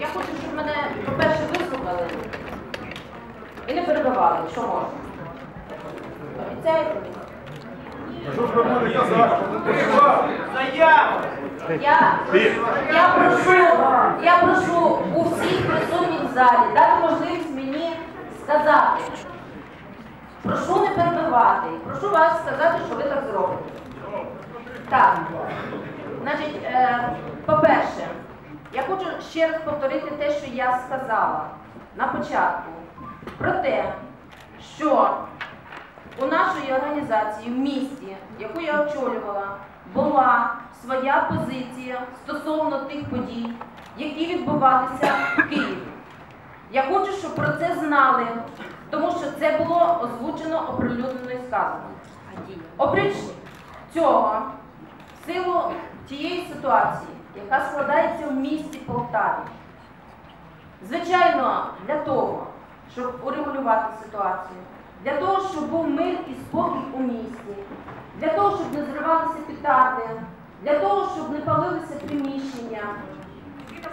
Я хочу, щоб мене, по-перше, вислухали і не перебивали, що можна. Обіцяєте! Я, я прошу, я прошу у всіх присутніх в залі дати можливість мені сказати. Прошу не перебивати. Прошу вас сказати, що ви так зробите. Так. Значить, е, по-перше, я хочу ще раз повторити те, що я сказала на початку. Про те, що у нашої організації в місті, яку я очолювала, була своя позиція стосовно тих подій, які відбувалися в Києві. Я хочу, щоб про це знали, тому що це було озвучено, оприлюднено і сказано. Цього, в силу тієї ситуації, яка складається в місті Полтаві, звичайно, для того, щоб урегулювати ситуацію, для того, щоб був мир і спокій у місті, для того, щоб не зривалися петарди, для того, щоб не палилися приміщення.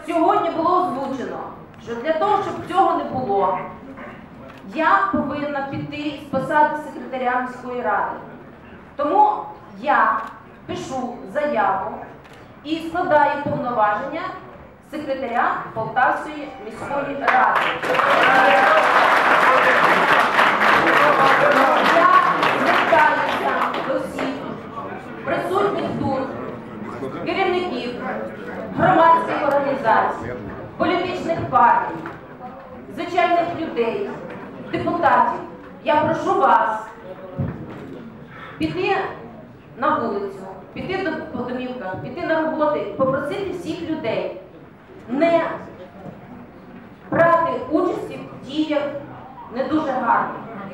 Сьогодні було озвучено, що для того, щоб цього не було, я повинна піти з посади секретаря міської ради. Тому я пишу заяву і складаю повноваження секретаря Полтавської міської ради. Я звертаюся до всіх присутніх тут, керівників громадських організацій, політичних партій, звичайних людей, депутатів. Я прошу вас піти на вулицю, піти до домівка, піти на роботи, попросити всіх людей не брати участі в діях не дуже гарних.